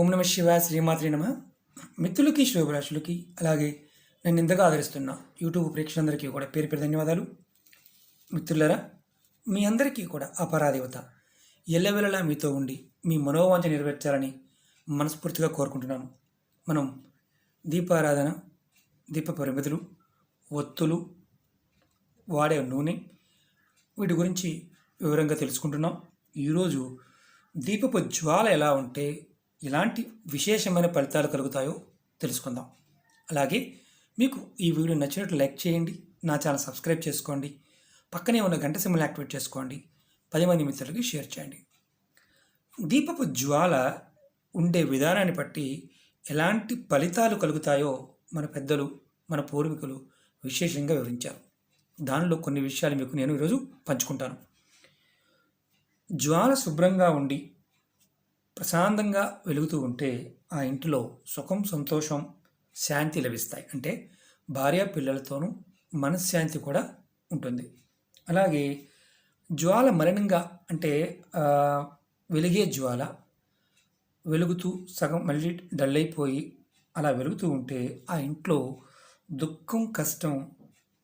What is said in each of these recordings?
ఓం నమ శివాయ శ్రీమాత్రి నమ. మిత్రులకి శుభరాశులకి అలాగే నన్ను ఇంతగా ఆదరిస్తున్న యూట్యూబ్ ప్రేక్షకులందరికీ కూడా పేరు పేరు ధన్యవాదాలు. మిత్రులరా మీ అందరికీ కూడా అపరాధివత ఎల్లవెల్లలా మీతో ఉండి మీ మనోవాంఛ నెరవేర్చాలని మనస్ఫూర్తిగా కోరుకుంటున్నాను. మనం దీపారాధన దీప పరిమితులు ఒత్తులు వాడే నూనె వీటి గురించి వివరంగా తెలుసుకుంటున్నాం. ఈరోజు దీపపు జ్వాల ఎలా ఉంటే ఎలాంటి విశేషమైన ఫలితాలు కలుగుతాయో తెలుసుకుందాం. అలాగే మీకు ఈ వీడియో నచ్చినట్లు లైక్ చేయండి నా ఛానల్ సబ్స్క్రైబ్ చేసుకోండి పక్కనే ఉన్న గంట సింబల్ యాక్టివేట్ చేసుకోండి పది మంది మిత్రులకి షేర్ చేయండి. దీపపు జ్వాల ఉండే విధానాన్ని బట్టి ఎలాంటి ఫలితాలు కలుగుతాయో మన పెద్దలు మన పూర్వీకులు విశేషంగా వివరించారు. దానిలో కొన్ని విషయాలు మీకు నేను ఈరోజు పంచుకుంటాను. జ్వాల శుభ్రంగా ఉండి ప్రశాంతంగా వెలుగుతూ ఉంటే ఆ ఇంటిలో సుఖం సంతోషం శాంతి లభిస్తాయి. అంటే భార్య పిల్లలతోనూ మనశ్శాంతి కూడా ఉంటుంది. అలాగే జ్వాల మరణంగా అంటే వెలిగే జ్వాల వెలుగుతూ సగం మళ్ళీ డల్ అయిపోయి అలా వెలుగుతూ ఉంటే ఆ ఇంట్లో దుఃఖం కష్టం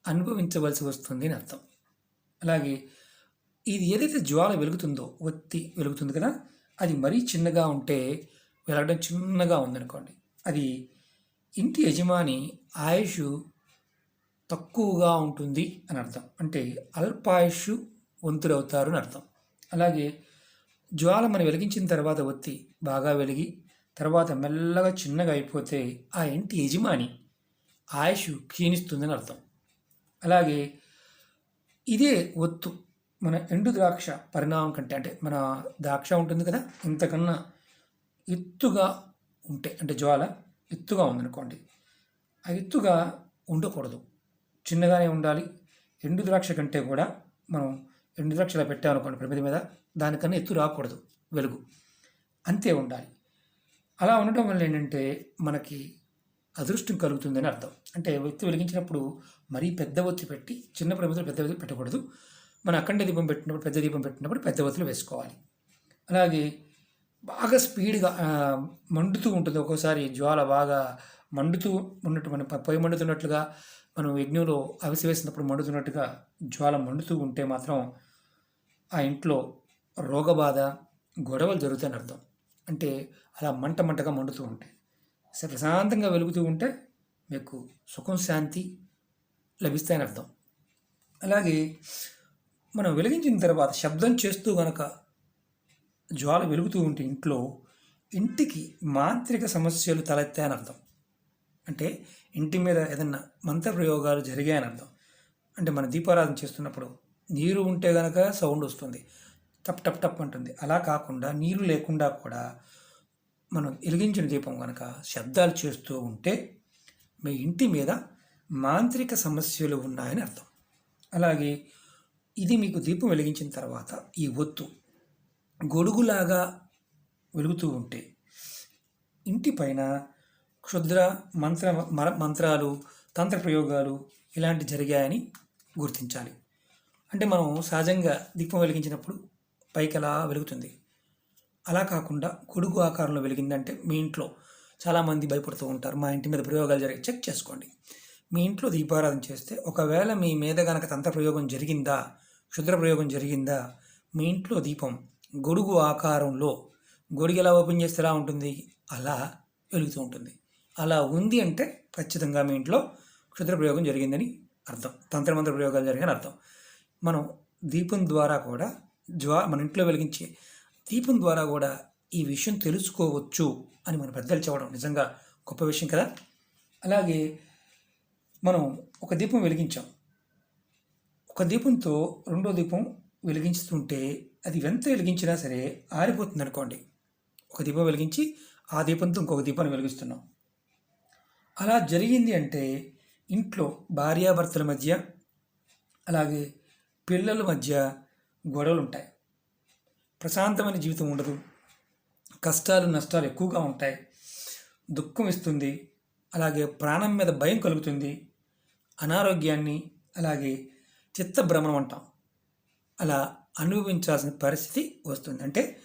అనుభవించవలసి వస్తుంది అని అర్థం. అలాగే ఇది ఏదైతే జ్వాల వెలుగుతుందో ఒత్తి వెలుగుతుంది కదా అది మరీ చిన్నగా ఉంటే వెలగడం చిన్నగా ఉందనుకోండి. అది ఇంటి యజమాని ఆయుష్ తక్కువగా ఉంటుంది అని అర్థం. అంటే అల్పాయుష్ వంతులవుతారు అని అర్థం. అలాగే జ్వాల మనం వెలిగించిన తర్వాత ఒత్తి బాగా వెలిగి తర్వాత మెల్లగా చిన్నగా అయిపోతే ఆ ఇంటి యజమాని ఆయుష్ క్షీణిస్తుందని అర్థం. అలాగే ఇదే ఒత్తు. మన ఎండు ద్రాక్ష పరిణామం కంటే అంటే మన ద్రాక్ష ఉంటుంది కదా ఇంతకన్నా ఎత్తుగా ఉంటే అంటే జ్వాల ఎత్తుగా ఉందనుకోండి ఆ ఎత్తుగా ఉండకూడదు. చిన్నగానే ఉండాలి. ఎండు ద్రాక్ష కంటే కూడా మనం ఎండు ద్రాక్షలా పెట్టామనుకోండి ప్రమిది మీద దానికన్నా ఎత్తు రాకూడదు వెలుగు. అంతే ఉండాలి. అలా ఉండటం వల్ల ఏంటంటే మనకి అదృష్టం కలుగుతుందని అర్థం. అంటే ఒత్తి వెలిగించినప్పుడు మరీ పెద్ద ఒత్తి పెట్టి చిన్న ప్రమిదలు పెద్ద ఒత్తి పెట్టకూడదు. మన అఖండ దీపం పెట్టినప్పుడు పెద్ద దీపం పెట్టినప్పుడు పెద్ద వత్తులు వేసుకోవాలి. అలాగే బాగా స్పీడ్గా మండుతూ ఉంటుంది. ఒక్కోసారి జ్వాల బాగా మండుతూ ఉన్నట్టు మనం పొయ్యి మండుతున్నట్లుగా మనం యజ్ఞంలో అవిసి వేసినప్పుడు మండుతున్నట్టుగా జ్వాల మండుతూ ఉంటే మాత్రం ఆ ఇంట్లో రోగబాధ గొడవలు జరుగుతాయని అర్థం. అంటే అలా మంట మంటగా మండుతూ ఉంటాయి ప్రశాంతంగా వెలుగుతూ ఉంటే మీకు సుఖం శాంతి లభిస్తాయని అర్థం. అలాగే మనం వెలిగించిన తర్వాత శబ్దం చేస్తూ గనక జ్వాల వెలుగుతూ ఉంటే ఇంట్లో ఇంటికి మాంత్రిక సమస్యలు తలెత్తాయని అర్థం. అంటే ఇంటి మీద ఏదన్నా మంత్ర ప్రయోగాలు జరిగాయని అర్థం. అంటే మన దీపారాధన చేస్తున్నప్పుడు నీరు ఉంటే గనక సౌండ్ వస్తుంది. టప్ టప్ టప్ అంటుంది. అలా కాకుండా నీరు లేకుండా కూడా మనం వెలిగించిన దీపం కనుక శబ్దాలు చేస్తూ ఉంటే మీ ఇంటి మీద మాంత్రిక సమస్యలు ఉన్నాయని అర్థం. అలాగే ఇది మీకు దీపం వెలిగించిన తర్వాత ఈ ఒత్తు గొడుగులాగా వెలుగుతూ ఉంటే ఇంటి పైన క్షుద్ర మంత్ర మర- మంత్రాలు తంత్ర ప్రయోగాలు ఇలాంటి జరిగాయని గుర్తించాలి. అంటే మనం సహజంగా దీపం వెలిగించినప్పుడు పైకి అలా వెలుగుతుంది? అలా కాకుండా గొడుగు ఆకారంలో వెలిగిందంటే మీ ఇంట్లో చాలామంది భయపడుతూ ఉంటారు. మా ఇంటి మీద ప్రయోగాలు జరిగి చెక్ చేసుకోండి. మీ ఇంట్లో దీపారాధన చేస్తే ఒకవేళ మీ మీద గనక తంత్ర ప్రయోగం జరిగిందా క్షుద్ర ప్రయోగం జరిగిందా మీ ఇంట్లో దీపం గొడుగు ఆకారంలో గొడుగు ఎలా ఓపెన్ చేస్తే ఎలా ఉంటుంది? అలా వెలుగుతూ ఉంటుంది. అలా ఉంది అంటే ఖచ్చితంగా మీ ఇంట్లో క్షుద్ర ప్రయోగం జరిగిందని అర్థం. తంత్రమంత్ర ప్రయోగాలు జరిగాయని అర్థం. మనం దీపం ద్వారా కూడా జ్వా మన ఇంట్లో వెలిగించే దీపం ద్వారా కూడా ఈ విషయం తెలుసుకోవచ్చు అని మన పెద్దలు చెప్పడం నిజంగా గొప్ప విషయం కదా? అలాగే మనం ఒక దీపం వెలిగించాం. ఒక దీపంతో రెండో దీపం వెలిగించుతుంటే అది ఎంత వెలిగించినా సరే ఆరిపోతుంది అనుకోండి. ఒక దీపం వెలిగించి ఆ దీపంతో ఇంకొక దీపాన్ని వెలిగిస్తున్నాం. అలా జరిగింది అంటే ఇంట్లో భార్యాభర్తల మధ్య అలాగే పిల్లల మధ్య గొడవలు ఉంటాయి ప్రశాంతమైన జీవితం ఉండదు. కష్టాలు నష్టాలు ఎక్కువగా ఉంటాయి. దుఃఖం ఇస్తుంది. అలాగే ప్రాణం మీద భయం కలుగుతుంది. అనారోగ్యాన్ని అలాగే చిత్తభ్రమణం అంటాం. అలా అనుభవించాల్సిన పరిస్థితి వస్తుంది. అంటే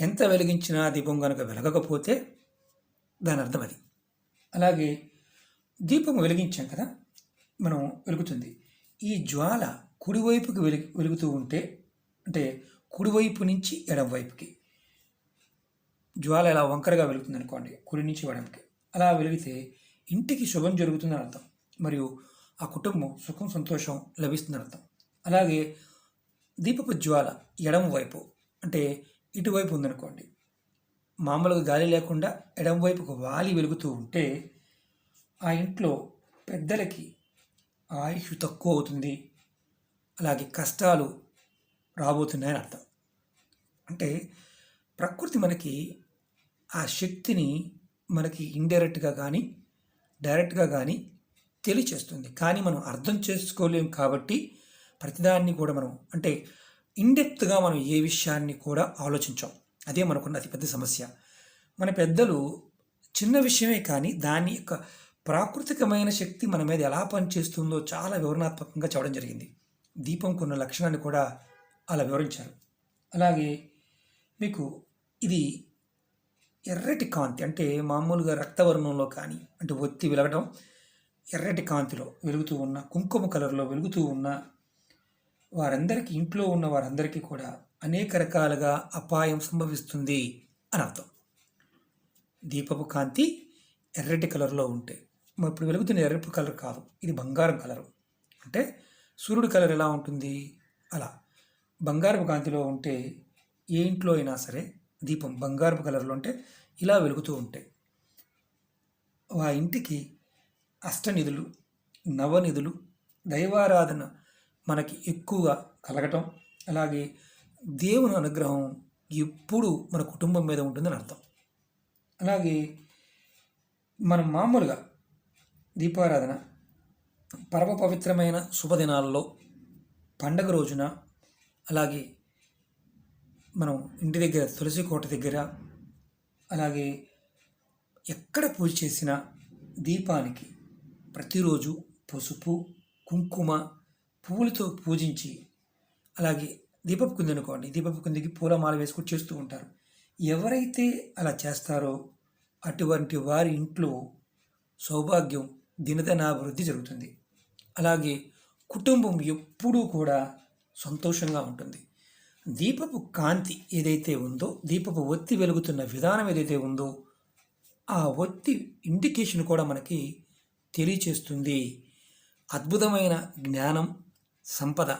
ఎంత వెలిగించినా దీపం కనుక వెలగకపోతే దాని అర్థం అది. అలాగే దీపం వెలిగించాం కదా మనం వెలుగుతుంది. ఈ జ్వాల కుడివైపుకి వెలుగు వెలుగుతూ ఉంటే అంటే కుడివైపు నుంచి ఎడమవైపుకి జ్వాల ఇలా వంకరగా వెలుగుతుంది అనుకోండి కుడి నుంచి ఎడమకి అలా వెలిగితే ఇంటికి శుభం జరుగుతుందని అర్థం. మరియు ఆ కుటుంబం సుఖం సంతోషం లభిస్తుంది అర్థం అలాగే దీపపు జ్వాల ఎడమ వైపు అంటే ఇటువైపు ఉందనుకోండి. మామూలుగా గాలి లేకుండా ఎడమ వైపుకు వాలి వెలుగుతూ ఉంటే ఆ ఇంట్లో పెద్దలకి ఆయుష్ తక్కువ అవుతుంది. అలాగే కష్టాలు రాబోతున్నాయని అర్థం. అంటే ప్రకృతి మనకి ఆ శక్తిని మనకి ఇండైరెక్ట్గా కానీ డైరెక్ట్గా కానీ తెలియచేస్తుంది. కానీ మనం అర్థం చేసుకోలేం కాబట్టి ప్రతిదాన్ని కూడా మనం అంటే ఇండెప్త్గా మనం ఏ విషయాన్ని కూడా ఆలోచించాం. అదే మనకున్న అతిపెద్ద సమస్య. మన పెద్దలు చిన్న విషయమే కానీ దాని యొక్క ప్రాకృతికమైన శక్తి మన మీద ఎలా పనిచేస్తుందో చాలా వివరణాత్మకంగా చెప్పడం జరిగింది. దీపం కొన్న లక్షణాన్ని కూడా అలా వివరించారు. అలాగే మీకు ఇది ఎర్రటి కాంతి అంటే మామూలుగా రక్తవర్ణంలో కానీ అంటే ఒత్తి వెలగడం ఎర్రటి కాంతిలో వెలుగుతూ ఉన్న కుంకుమ కలర్లో వెలుగుతూ ఉన్న వారందరికీ ఇంట్లో ఉన్న వారందరికీ కూడా అనేక రకాలుగా అపాయం సంభవిస్తుంది అని అర్థం. దీపపు కాంతి ఎర్రటి కలర్లో ఉంటే మరి ఇప్పుడు వెలుగుతున్న ఎర్రపు కలర్ కాదు ఇది బంగారం కలరు. అంటే సూర్యుడి కలర్ ఎలా ఉంటుంది? అలా. బంగారపు కాంతిలో ఉంటే ఏ ఇంట్లో అయినా సరే దీపం బంగారపు కలర్లో ఉంటే ఇలా వెలుగుతూ ఉంటాయి ఆ ఇంటికి అష్టనిధులు నవనిధులు దైవారాధన మనకి ఎక్కువగా కలగటం అలాగే దేవుని అనుగ్రహం ఎప్పుడు మన కుటుంబం మీద ఉంటుందని అర్థం. అలాగే మనం మామూలుగా దీపారాధన పరమ పవిత్రమైన శుభదినాల్లో పండగ రోజున అలాగే మనం ఇంటి దగ్గర తులసి కోట దగ్గర అలాగే ఎక్కడ పూజ చేసినా దీపానికి ప్రతిరోజు పసుపు కుంకుమ పువ్వులతో పూజించి అలాగే దీపపు కుంది అనుకోండి దీపపు కుందికి పూలమాల వేసుకుని చేస్తూ ఉంటారు. ఎవరైతే అలా చేస్తారో అటువంటి వారి ఇంట్లో సౌభాగ్యం దినదనాభివృద్ధి జరుగుతుంది. అలాగే కుటుంబం ఎప్పుడూ కూడా సంతోషంగా ఉంటుంది. దీపపు కాంతి ఏదైతే ఉందో దీపపు ఒత్తి వెలుగుతున్న విధానం ఏదైతే ఉందో ఆ ఒత్తి ఇండికేషన్ కూడా మనకి తెలియచేస్తుంది. అద్భుతమైన జ్ఞానం సంపద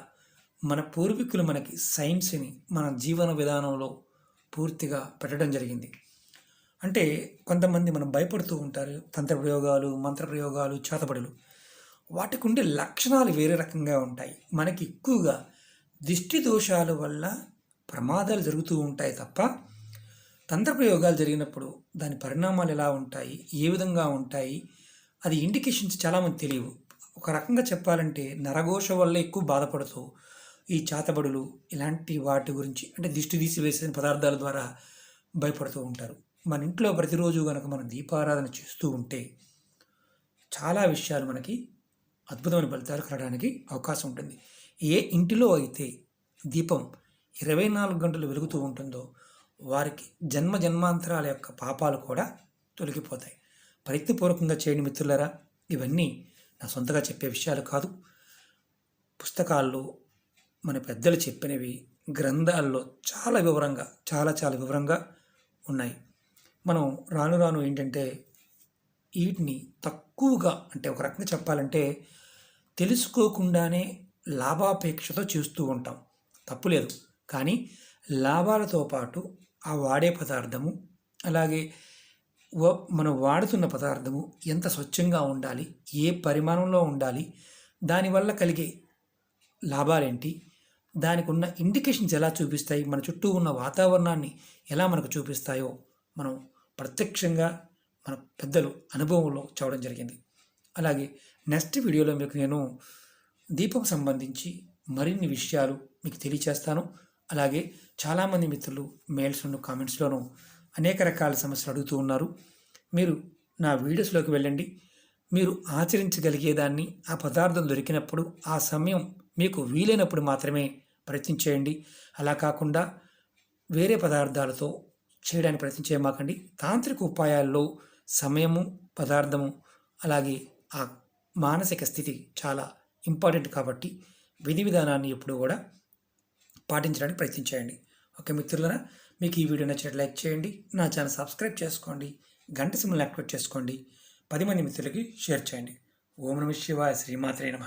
మన పూర్వీకులు మనకి సైన్స్ని మన జీవన విధానంలో పూర్తిగా పెట్టడం జరిగింది. అంటే కొంతమంది మనం భయపడుతూ ఉంటారు. తంత్ర ప్రయోగాలు మంత్ర ప్రయోగాలు చేతబడులు. వాటికి ఉండే లక్షణాలు వేరే రకంగా ఉంటాయి. మనకి ఎక్కువగా దిష్టి దోషాల వల్ల ప్రమాదాలు జరుగుతూ ఉంటాయి తప్ప తంత్ర ప్రయోగాలు జరిగినప్పుడు దాని పరిణామాలు ఎలా ఉంటాయి? ఏ విధంగా ఉంటాయి? అది ఇండికేషన్స్ చాలామంది తెలియవు. ఒక రకంగా చెప్పాలంటే నరఘోష వల్ల ఎక్కువ బాధపడుతూ ఈ చాతబడులు ఇలాంటి వాటి గురించి అంటే దిష్టి తీసి వేసిన పదార్థాల ద్వారా భయపడుతూ ఉంటారు. మన ఇంట్లో ప్రతిరోజు కనుక మనం దీపారాధన చేస్తూ ఉంటే చాలా విషయాలు మనకి అద్భుతమైన ఫలితాలు కలగడానికి అవకాశం ఉంటుంది. ఏ ఇంటిలో అయితే దీపం ఇరవై నాలుగు గంటలు వెలుగుతూ ఉంటుందో వారికి జన్మ జన్మాంతరాల యొక్క పాపాలు కూడా తొలగిపోతాయి. ప్రయత్నపూర్వకంగా చేయండి మిత్రులరా. ఇవన్నీ నా సొంతగా చెప్పే విషయాలు కాదు. పుస్తకాల్లో మన పెద్దలు చెప్పినవి గ్రంథాల్లో చాలా వివరంగా చాలా చాలా వివరంగా ఉన్నాయి. మనం రాను రాను ఏంటంటే వీటిని తక్కువగా అంటే ఒక రకంగా చెప్పాలంటే తెలుసుకోకుండానే లాభాపేక్షతో చేస్తూ ఉంటాం. తప్పులేదు కానీ లాభాలతో పాటు ఆ వాడే పదార్థము అలాగే మనం వాడుతున్న పదార్థము ఎంత స్వచ్ఛంగా ఉండాలి ఏ పరిమాణంలో ఉండాలి దానివల్ల కలిగే లాభాలేంటి దానికి ఉన్న ఇండికేషన్స్ ఎలా చూపిస్తాయి మన చుట్టూ ఉన్న వాతావరణాన్ని ఎలా మనకు చూపిస్తాయో మనం ప్రత్యక్షంగా మన పెద్దలు అనుభవంలో చూడడం జరిగింది. అలాగే నెక్స్ట్ వీడియోలో మీకు నేను దీపం సంబంధించి మరిన్ని విషయాలు మీకు తెలియచేస్తాను. అలాగే చాలామంది మిత్రులు మెయిల్స్లోను కామెంట్స్లోనూ అనేక రకాల సమస్యలు అడుగుతూ ఉన్నారు. మీరు నా వీడియోస్లోకి వెళ్ళండి. మీరు ఆచరించగలిగేదాన్ని ఆ పదార్థం దొరికినప్పుడు ఆ సమయం మీకు వీలైనప్పుడు మాత్రమే ప్రయత్నం చేయండి. అలా కాకుండా వేరే పదార్థాలతో చేయడానికి ప్రయత్నం చేయమాకండి. తాంత్రిక ఉపాయాల్లో సమయము పదార్థము అలాగే ఆ మానసిక స్థితి చాలా ఇంపార్టెంట్ కాబట్టి విధి విధానాన్ని ఎప్పుడు కూడా పాటించడానికి ప్రయత్నించేయండి ఓకే మిత్రులరా మీకు ఈ వీడియో నచ్చినట్టు లైక్ చేయండి నా ఛానల్ సబ్స్క్రైబ్ చేసుకోండి గంట సిమ్లు యాక్టివేట్ చేసుకోండి పది మంది మిత్రులకి షేర్ చేయండి. ఓం నమ శివాయ శ్రీమాత్రే నమ.